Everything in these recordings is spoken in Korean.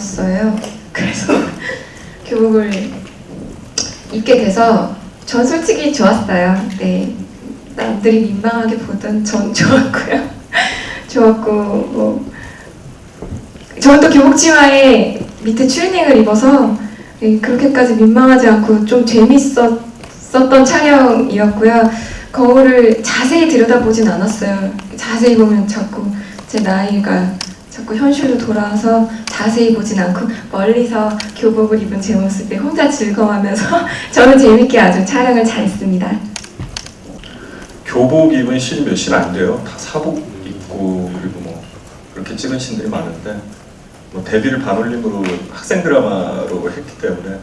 입었어요. 그래서 교복을 입게 돼서 전 솔직히 좋았어요. 네. 남들이 민망하게 보던 전 좋았고요. 좋았고 뭐 저는 또 교복 치마에 밑에 추리닝을 입어서 네, 그렇게까지 민망하지 않고 좀 재밌었던 촬영이었고요. 거울을 자세히 들여다보진 않았어요. 자세히 보면 자꾸 제 나이가 자꾸 현실로 돌아와서 자세히 보진 않고 멀리서 교복을 입은 제 모습에 혼자 즐거워하면서 저는 재밌게 아주 촬영을 잘 했습니다. 교복 입은 씬몇씬안 돼요. 다 사복 입고 그리고 뭐 그렇게 찍은 씬들이 많은데 뭐 데뷔를 반올림으로 학생 드라마로 했기 때문에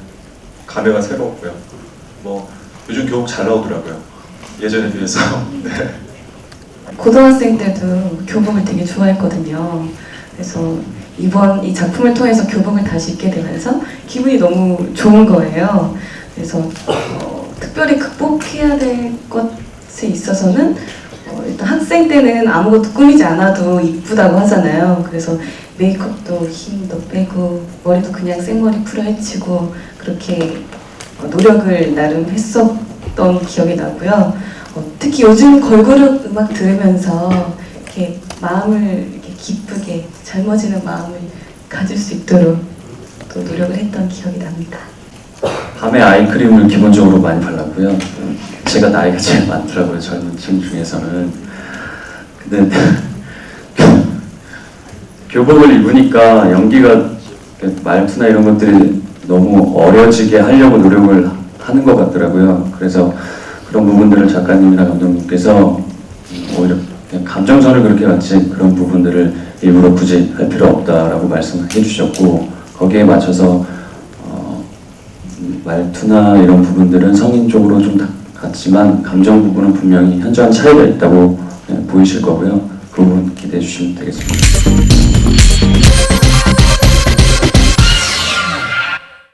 감회가 새로웠고요. 뭐 요즘 교복 잘 나오더라고요. 예전에 비해서. 네. 고등학생 때도 교복을 되게 좋아했거든요. 그래서 이번 이 작품을 통해서 교복을 다시 입게 되면서 기분이 너무 좋은 거예요. 그래서 어, 특별히 극복해야 될 것에 있어서는 어, 일단 학생 때는 아무것도 꾸미지 않아도 이쁘다고 하잖아요. 그래서 메이크업도 힘도 빼고 머리도 그냥 생머리 풀어 헤치고 그렇게 어, 노력을 나름 했었던 기억이 나고요. 어, 특히 요즘 걸그룹 음악 들으면서 이렇게 마음을 기쁘게 젊어지는 마음을 가질 수 있도록 또 노력을 했던 기억이 납니다. 밤에 아이크림을 기본적으로 많이 발랐고요. 음, 제가 나이가 제일 많더라고요. 젊은 층 중에서는. 근데 교복을 입으니까 연기가 말투나 이런 것들이 너무 어려지게 하려고 노력을 하는 것 같더라고요. 그래서 그런 부분들을 작가님이나 감독님께서 감정선을 그렇게 같이 그런 부분들을 일부러 굳이 할 필요 없다라고 말씀해 주셨고 거기에 맞춰서 어, 음, 말투나 이런 부분들은 성인 쪽으로 좀 다- 같지만 감정 부분은 분명히 현저한 차이가 있다고 예, 보이실 거고요. 그 부분 기대해 주시면 되겠습니다.